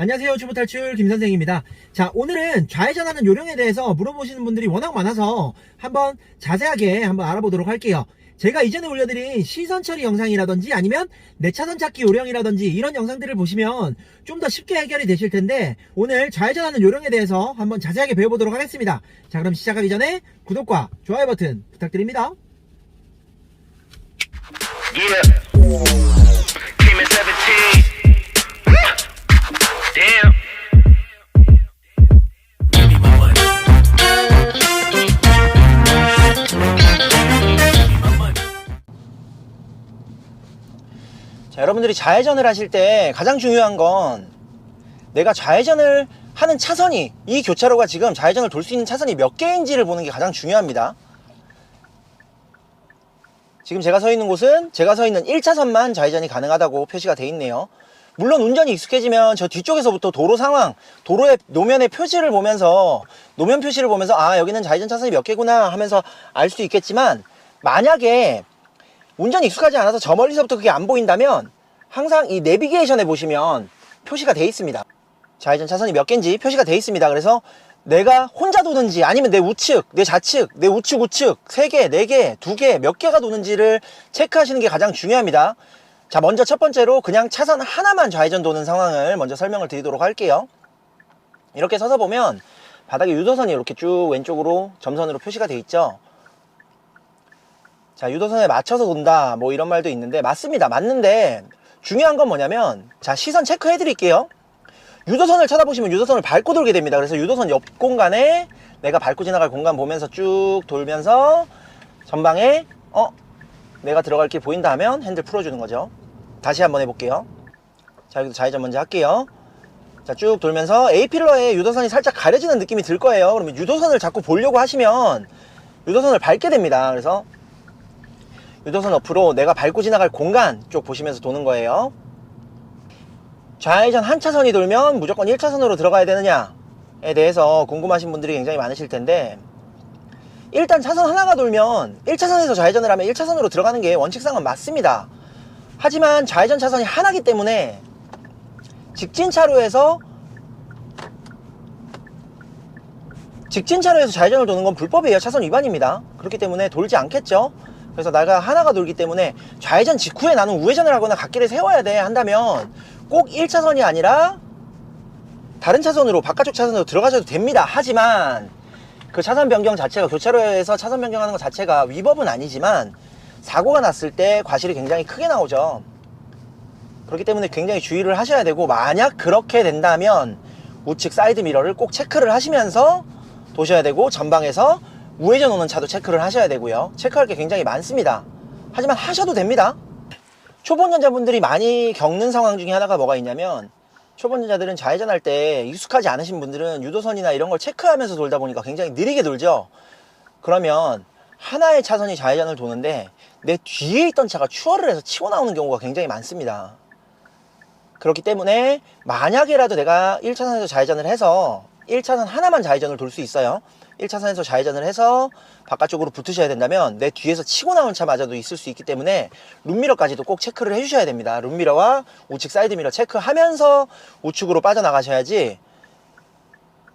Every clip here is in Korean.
안녕하세요. 주부 탈출 김선생입니다. 자, 오늘은 좌회전하는 요령에 대해서 물어보시는 분들이 워낙 많아서 한번 자세하게 한번 알아보도록 할게요. 제가 이전에 올려드린 시선 처리 영상이라든지 아니면 내 차선 찾기 요령이라든지 이런 영상들을 보시면 좀 더 쉽게 해결이 되실 텐데 오늘 좌회전하는 요령에 대해서 한번 자세하게 배워보도록 하겠습니다. 자, 그럼 시작하기 전에 구독과 좋아요 버튼 부탁드립니다. Yeah. 여러분들이 좌회전을 하실 때 가장 중요한 건 내가 좌회전을 하는 차선이 이 교차로가 지금 좌회전을 돌 수 있는 차선이 몇 개인지를 보는 게 가장 중요합니다. 지금 제가 서 있는 곳은 제가 서 있는 1차선만 좌회전이 가능하다고 표시가 돼 있네요. 물론 운전이 익숙해지면 저 뒤쪽에서부터 도로 상황, 도로의 노면의 표시를 보면서 노면 표시를 보면서 아 여기는 좌회전 차선이 몇 개구나 하면서 알 수 있겠지만 만약에 운전이 익숙하지 않아서 저 멀리서부터 그게 안 보인다면 항상 이 내비게이션에 보시면 표시가 돼 있습니다. 좌회전 차선이 몇 개인지 표시가 돼 있습니다. 그래서 내가 혼자 도는지 아니면 내 우측, 내 좌측, 내 우측 우측 세 개, 네 개, 두 개, 몇 개가 도는지를 체크하시는 게 가장 중요합니다. 자, 먼저 첫 번째로 그냥 차선 하나만 좌회전 도는 상황을 먼저 설명을 드리도록 할게요. 이렇게 서서 보면 바닥에 유도선이 이렇게 쭉 왼쪽으로 점선으로 표시가 돼 있죠. 자, 유도선에 맞춰서 돈다. 뭐 이런 말도 있는데 맞습니다. 맞는데 중요한 건 뭐냐면 자, 시선 체크해 드릴게요. 유도선을 쳐다보시면 유도선을 밟고 돌게 됩니다. 그래서 유도선 옆 공간에 내가 밟고 지나갈 공간 보면서 쭉 돌면서 전방에 어 내가 들어갈 길 보인다 하면 핸들 풀어주는 거죠. 다시 한번 해볼게요. 자 여기도 좌회전 먼저 할게요. 자 쭉 돌면서 A필러에 유도선이 살짝 가려지는 느낌이 들 거예요. 그러면 유도선을 자꾸 보려고 하시면 유도선을 밟게 됩니다. 그래서 유도선 옆으로 내가 밟고 지나갈 공간 쪽 보시면서 도는 거예요. 좌회전 한 차선이 돌면 무조건 1차선으로 들어가야 되느냐에 대해서 궁금하신 분들이 굉장히 많으실 텐데 일단 차선 하나가 돌면 1차선에서 좌회전을 하면 1차선으로 들어가는 게 원칙상은 맞습니다. 하지만 좌회전 차선이 하나기 때문에 직진 차로에서 직진 차로에서 좌회전을 도는 건 불법이에요. 차선 위반입니다. 그렇기 때문에 돌지 않겠죠. 그래서 내가 하나가 돌기 때문에 좌회전 직후에 나는 우회전을 하거나 갓길을 세워야 돼 한다면 꼭 1차선이 아니라 다른 차선으로 바깥쪽 차선으로 들어가셔도 됩니다. 하지만 그 차선 변경 자체가 교차로에서 차선 변경하는 것 자체가 위법은 아니지만 사고가 났을 때 과실이 굉장히 크게 나오죠. 그렇기 때문에 굉장히 주의를 하셔야 되고 만약 그렇게 된다면 우측 사이드 미러를 꼭 체크를 하시면서 도셔야 되고 전방에서 우회전 오는 차도 체크를 하셔야 되고요. 체크할 게 굉장히 많습니다. 하지만 하셔도 됩니다. 초보운전자분들이 많이 겪는 상황 중에 하나가 뭐가 있냐면 초보운전자들은 좌회전할 때 익숙하지 않으신 분들은 유도선이나 이런 걸 체크하면서 돌다 보니까 굉장히 느리게 돌죠. 그러면 하나의 차선이 좌회전을 도는데 내 뒤에 있던 차가 추월을 해서 치고 나오는 경우가 굉장히 많습니다. 그렇기 때문에 만약에라도 내가 1차선에서 좌회전을 해서 1차선 하나만 좌회전을 돌 수 있어요. 1차선에서 좌회전을 해서 바깥쪽으로 붙으셔야 된다면 내 뒤에서 치고 나온 차마저도 있을 수 있기 때문에 룸미러까지도 꼭 체크를 해주셔야 됩니다. 룸미러와 우측 사이드미러 체크하면서 우측으로 빠져나가셔야지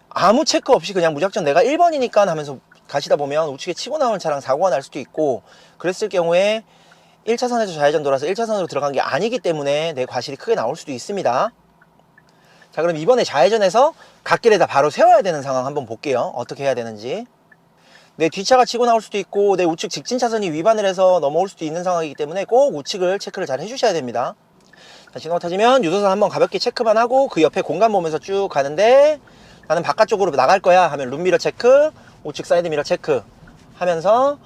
아무 체크 없이 그냥 무작정 내가 1번이니까 하면서 가시다 보면 우측에 치고 나온 차랑 사고가 날 수도 있고 그랬을 경우에 1차선에서 좌회전 돌아서 1차선으로 들어간 게 아니기 때문에 내 과실이 크게 나올 수도 있습니다. 자 그럼 이번에 좌회전해서 갓길에다 바로 세워야 되는 상황 한번 볼게요. 어떻게 해야 되는지. 내 뒤차가 치고 나올 수도 있고 내 우측 직진 차선이 위반을 해서 넘어올 수도 있는 상황이기 때문에 꼭 우측을 체크를 잘 해주셔야 됩니다. 자 신호가 터지면 유도선 한번 가볍게 체크만 하고 그 옆에 공간 보면서 쭉 가는데 나는 바깥쪽으로 나갈 거야 하면 룸미러 체크 우측 사이드 미러 체크 하면서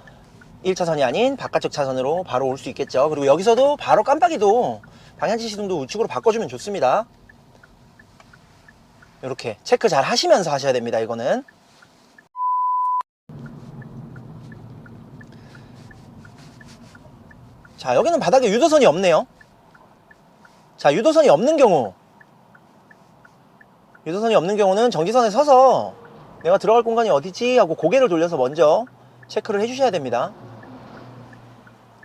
1차선이 아닌 바깥쪽 차선으로 바로 올 수 있겠죠. 그리고 여기서도 바로 깜빡이도 방향지 시동도 우측으로 바꿔주면 좋습니다. 이렇게 체크 잘 하시면서 하셔야 됩니다. 이거는. 자, 여기는 바닥에 유도선이 없네요. 자, 유도선이 없는 경우. 유도선이 없는 경우는 정지선에 서서 내가 들어갈 공간이 어디지? 하고 고개를 돌려서 먼저 체크를 해주셔야 됩니다.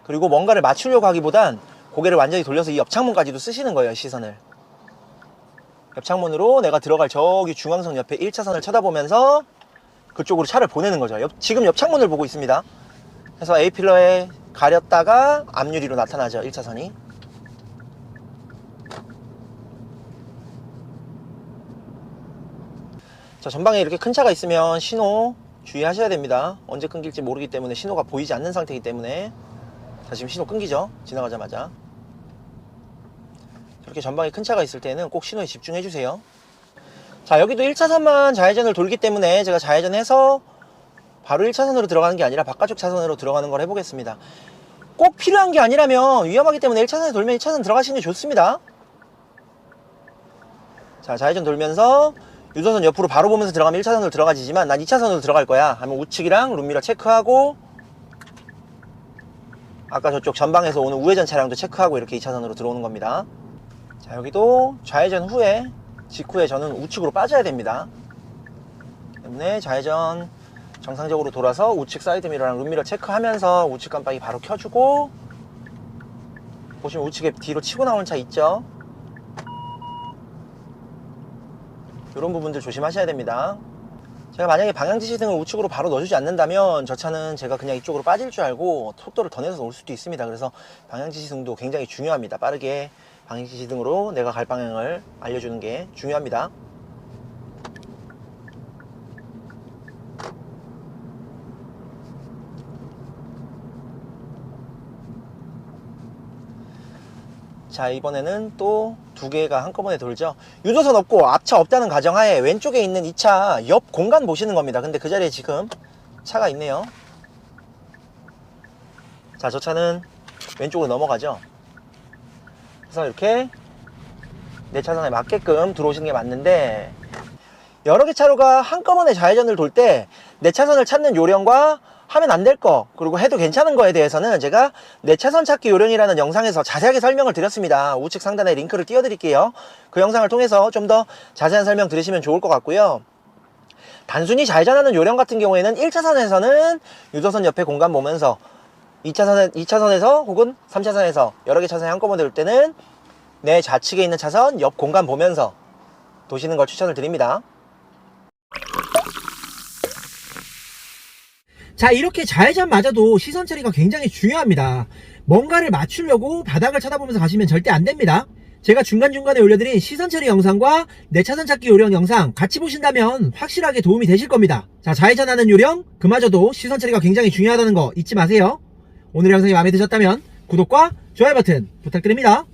그리고 뭔가를 맞추려고 하기보단 고개를 완전히 돌려서 이 옆창문까지도 쓰시는 거예요, 시선을. 옆창문으로 내가 들어갈 저기 중앙선 옆에 1차선을 쳐다보면서 그쪽으로 차를 보내는 거죠. 옆- 지금 옆창문을 보고 있습니다. 그래서 A필러에 가렸다가 앞유리로 나타나죠. 1차선이. 자, 전방에 이렇게 큰 차가 있으면 신호 주의하셔야 됩니다. 언제 끊길지 모르기 때문에 신호가 보이지 않는 상태이기 때문에 자, 지금 신호 끊기죠. 지나가자마자. 저렇게 전방에 큰 차가 있을 때는 꼭 신호에 집중해 주세요. 자, 여기도 1차선만 좌회전을 돌기 때문에 제가 좌회전해서 바로 1차선으로 들어가는 게 아니라 바깥쪽 차선으로 들어가는 걸 해보겠습니다. 꼭 필요한 게 아니라면 위험하기 때문에 1차선에 돌면 1차선 들어가시는 게 좋습니다. 자, 좌회전 돌면서 유도선 옆으로 바로 보면서 들어가면 1차선으로 들어가지만 난 2차선으로 들어갈 거야. 하면 우측이랑 룸미러 체크하고 아까 저쪽 전방에서 오는 우회전 차량도 체크하고 이렇게 2차선으로 들어오는 겁니다. 자, 여기도 좌회전 후에 직후에 저는 우측으로 빠져야 됩니다. 때문에 좌회전 정상적으로 돌아서 우측 사이드 미러랑 룸미러 체크하면서 우측 깜빡이 바로 켜주고 보시면 우측에 뒤로 치고 나오는 차 있죠? 이런 부분들 조심하셔야 됩니다. 제가 만약에 방향지시 등을 우측으로 바로 넣어주지 않는다면 저 차는 제가 그냥 이쪽으로 빠질 줄 알고 속도를 더 내서 올 수도 있습니다. 그래서 방향지시 등도 굉장히 중요합니다. 빠르게 방향지시 등으로 내가 갈 방향을 알려주는 게 중요합니다. 자 이번에는 또 두 개가 한꺼번에 돌죠. 유도선 없고 앞차 없다는 가정하에 왼쪽에 있는 이 차 옆 공간 보시는 겁니다. 근데 그 자리에 지금 차가 있네요. 자 저 차는 왼쪽으로 넘어가죠 그래서 이렇게 내 차선에 맞게끔 들어오시는 게 맞는데 여러 개 차로가 한꺼번에 좌회전을 돌 때 내 차선을 찾는 요령과 하면 안 될 거, 그리고 해도 괜찮은 거에 대해서는 제가 내 차선 찾기 요령이라는 영상에서 자세하게 설명을 드렸습니다. 우측 상단에 링크를 띄워 드릴게요. 그 영상을 통해서 좀 더 자세한 설명 들으시면 좋을 것 같고요. 단순히 좌회전하는 요령 같은 경우에는 1차선에서는 유도선 옆에 공간 보면서 2차선에, 2차선에서 혹은 3차선에서 여러 개 차선이 한꺼번에 돌 때는 내 좌측에 있는 차선 옆 공간 보면서 도시는 걸 추천을 드립니다. 자, 이렇게 좌회전마저도 시선 처리가 굉장히 중요합니다. 뭔가를 맞추려고 바닥을 쳐다보면서 가시면 절대 안 됩니다. 제가 중간중간에 올려드린 시선 처리 영상과 내 차선 찾기 요령 영상 같이 보신다면 확실하게 도움이 되실 겁니다. 자, 좌회전하는 요령, 그마저도 시선 처리가 굉장히 중요하다는 거 잊지 마세요. 오늘 영상이 마음에 드셨다면 구독과 좋아요 버튼 부탁드립니다.